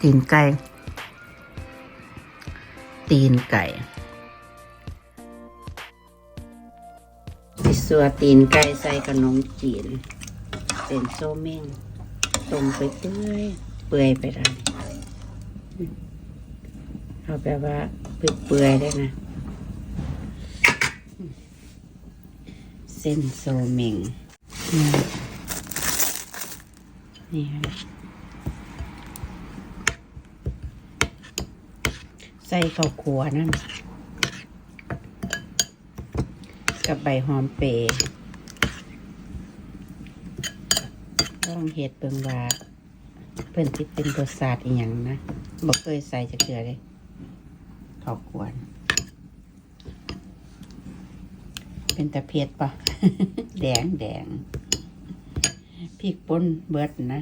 ตีนไก่ ตีนไก่ไปสัวตีนไก่ใส่ขนมจีน เป็นโซเม่งต้มไปเปื่อยเปื่อยไปได้เอาแบบว่าเปื่อยๆได้นะเส้นโซเม่งนี่นี่ค่ะ ใส่ข้าวขัวนั่นกับใบหอมเปรย์ลองเห็ดเบิงว่าเพิ่นที่เป็นรสชาติอีหยังนะบ่เคยใส่จะเกลือเลยข้าวขัวน่ะเป็นตะเพียดปะแดงแดงพริกป่นเบิดนะ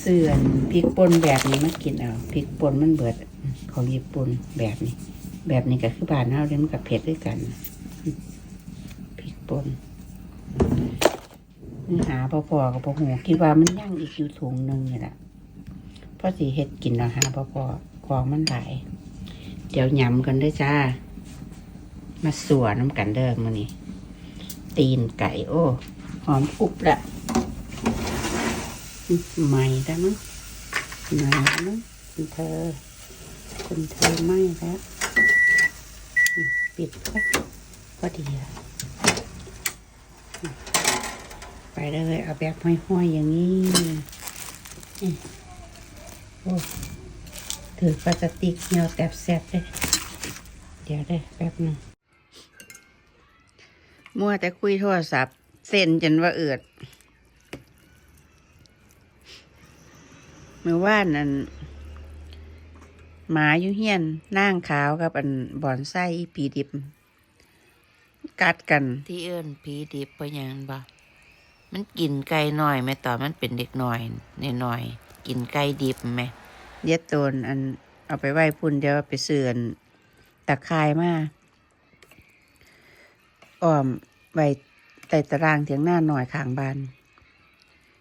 เสื่อนพริกป่นแบบนี้มากินเอาพริกป่นมันเบิด ของญี่ปุ่นแบบนี้ แบบนี้ก็คือบ้านเฮาเด้มันกับเผ็ดด้วยกันพริกป่นนี่หาพอพอๆกับพอหูคิดว่ามันย่างอีกอยู่ถุงหนึ่งนี่แหละเพราะสีเฮ็ดกินแล้วหาพอพอๆของมันหลายเดี๋ยวยำกันด้วยจ้า มาสัวน้ำกันเด้อมื้อนี้ตีนไก่โอ้หอมกรุบละใหม่แล้วมั้งหม่แล้วมั้งเธอ คุณเธอไหม่แล้ว ปิดก็ก็ดีละอืมไปเลยเอาแบบห้อยๆอย่างนี้โอ้ถือพลาสติกเหนียวแตบแสบเลยเดี๋ยวได้แป๊บหนึงมัวแต่คุยโทรศัพท์ เส้นจนว่าเอือดเมื่อว่านนั่น หมาอยู่เฮียนนั่งขาวกับอันบอนไส้ผีดิบ กัดกันที่เอิ้นผีดิบเพราะหยังบ่มันกินไก่หน่อยแม่ตอนมันเป็นเด็กหน่อยหน่อยๆกินไก่ดิบไหมเย็ดโตนอันเอาไปไหว้พุ่นเดี๋ยวไปเสื่อนตะคายมาอ้อมไว้ใต้ตารางเถียงหน้าหน่อยข้างบ้าน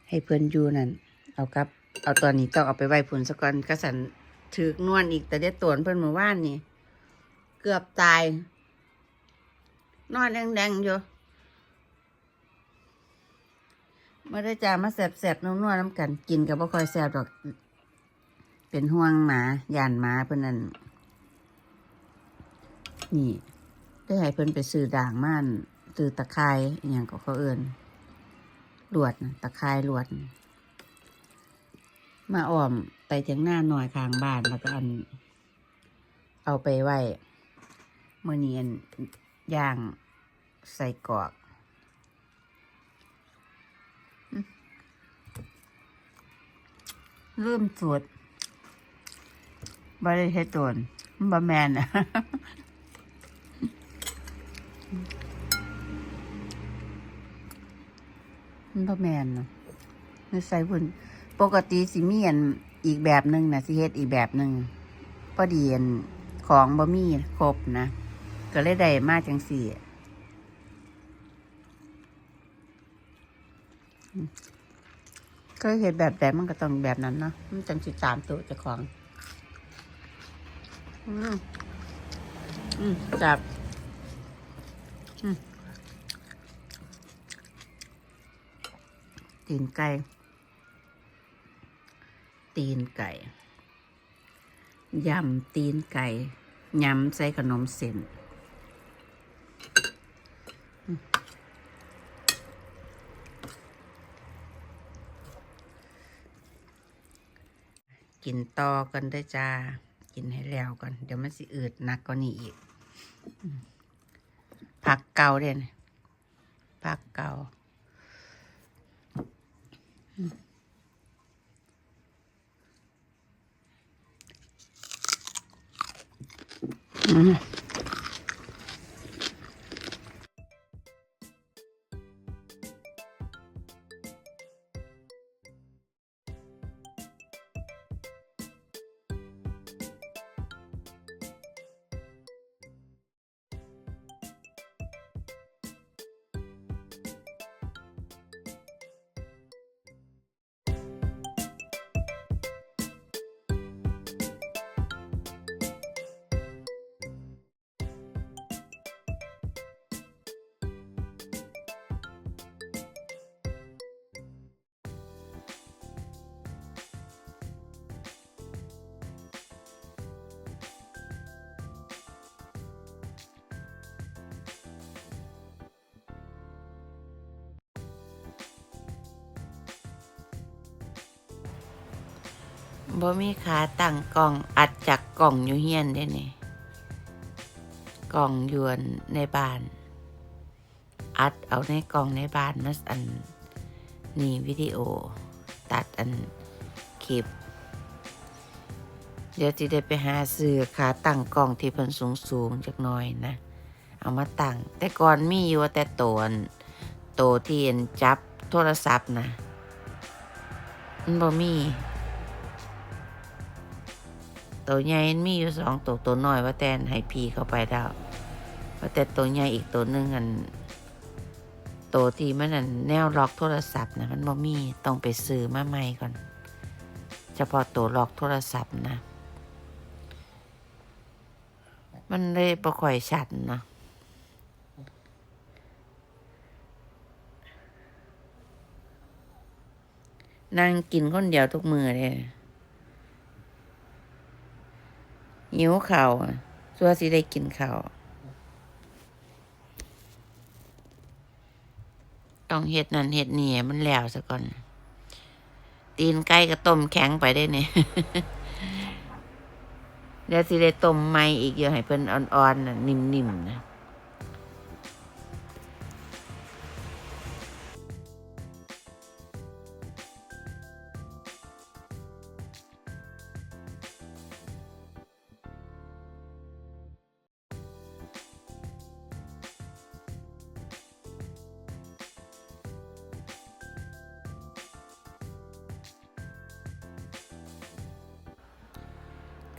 ให้เพื่อนอยู่นั่นเอากลับ เอาตอนนี้ต้องเอาไปไหว้พุ่นสะก่อนกระสัน ถือนวลอีกแต่เด็ดโตนเพื่นเมื่อวานนี่ เกือบตาย นอนแดงๆอยู่มาได้จามาแสบๆนัวๆน้ำกันกินกับบ่ค่อยแสบดอก เป็นห่วงหมาย่านหมาเพิ่นนั่นนี่ ได้ให้เพิ่นไปซื้อด่างม่านซื้อตะไคร้อหย่างก็เขาเอิ้นลวดนะตะไคร้ลวดนะ มาอ้อมไปถึงหน้าหน่อยข้างบ้านแล้วก็อัน เอาไปไว้เมื่อนี้อันย่างใส่กรอกเริ่มสวดบริเฮ็ดโดนบะแมนอะบะแมนเนาะไม่ใส่พุ่น ปกติสิมีอันอีกแบบหนึ่งนะสิเฮ็ดอีกแบบหนึ่งพอดีอันของบะมี่ครบนะ ก็เลยได้มาจังสี่ก็เห็นแบบแต่มันก็ต้องแบบนั้นเนาะมันจังสิตามตัวเจ้าของ อืมอืมจับ อืมตีนไก่ ตีนไก่ ยำตีนไก่ ยำใส่ขนมเส้นกินต่อกันได้จ้า กินให้แล้วก่อน เดี๋ยวมันสิอืดหนักกว่านี้อีก ผักเก่าเด่นผักเก่าอื ม บ่มีขาตั้งกล่องอัดจากกล่องอยู่เฮียนได้นี่กล่องยวนในบ้าน อัดเอาในกล่องในบ้านมาอันนี่วิดีโอ ตัดอันคลิป เดี๋ยวที่ได้ไปหาซื้อขาตั้งกล่องที่เพิ่นสูงสูงๆจักน่อยนะ เอามาตั้ง แต่ก่อนมีอยู่แต่โตนโตที่อันจับโทรศัพท์นะมันบ่มี ตัวใหญ่มีอยู่สองตัวตัวน้อยว่าแตนให้พีเข้าไปแล้วว่าแต่ตัวใหญ่อีกตัวหนึ่งอันตัวที่มันอันแนวล็อกโทรศัพท์นะมันบ่มีต้องไปซื้อมาใหม่ก่อน เฉพาะตัวล็อกโทรศัพท์นะ มันเลยประค่อยชัดนะนั่งกินคนเดียวทุกมือเลย หิวข่าวอะสัวสิได้กินข้าวต้องเห็ดนั่นเห็ดนี่มันแล้วซะก่อน ตีนไก่ก็ต้มแข็งไปได้เนี่ยเดี๋ยวสิได้ต้มใหม่อีกเยอะให้เพิ่นอ่อนๆน่ะนิ่มๆนะ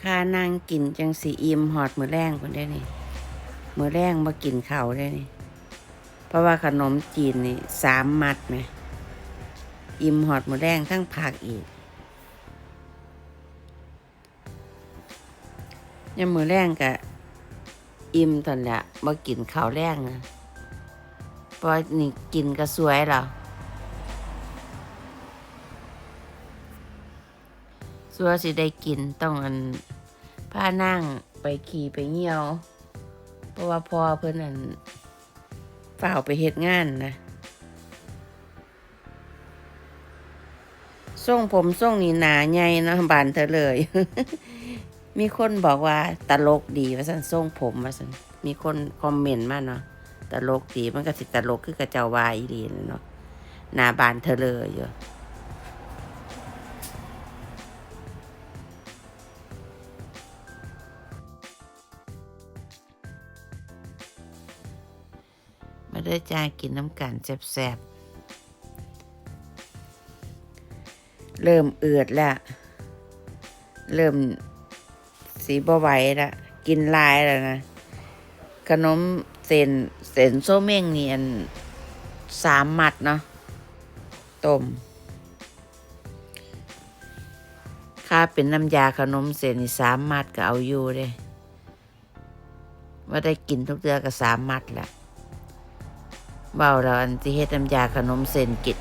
คานั่งกินจังสีอิ่มหอดมือแรงคนได้นี่มือแรงมากินเข้าได้นี่ เพราะว่าขนมจีนนี่สามมัดไหมอิ่มหอดมือแรงทั้งผักอีกยังมือแรงกะอิ่มตอนละมากินข้าวแรงอะพราะนี่กินก็สวยแล้ว สัวสิได้กินต้องอันผ้านั่งไปขี่ไปเหี่ยว เพราะว่าพอเพื่อนอันฝ่าวไปเฮ็ดงานนะทรงผมทรงนี่หนาใหญ่นะบานเธอเลย มีคนบอกว่าตลกดีว่าสันทรงผมว่าสันมีคนคอมเมนต์มาเนาะตลกดีมันก็สิตลกคือกระเจ้าวายอีดีเนาะหนาบานเธอเลยอยู่ มาเด้อจ้ากินน้ำกันแซ่บๆ เริ่มเอือดแล้ว เริ่มสีบ่ไหวละกินลายแล้วนะ ขนมเส้นเส้นโซเม่งนี่อันสามมัดเนาะต้มค่าเป็นน้ำยาขนมเส้นนี่สามมัดก็เอาอยู่เด้ว่าได้กินทุกเดือนก็สามมัดแหละ เบาเราอันที่เฮ็ดน้ำยาขนมเส้นกิด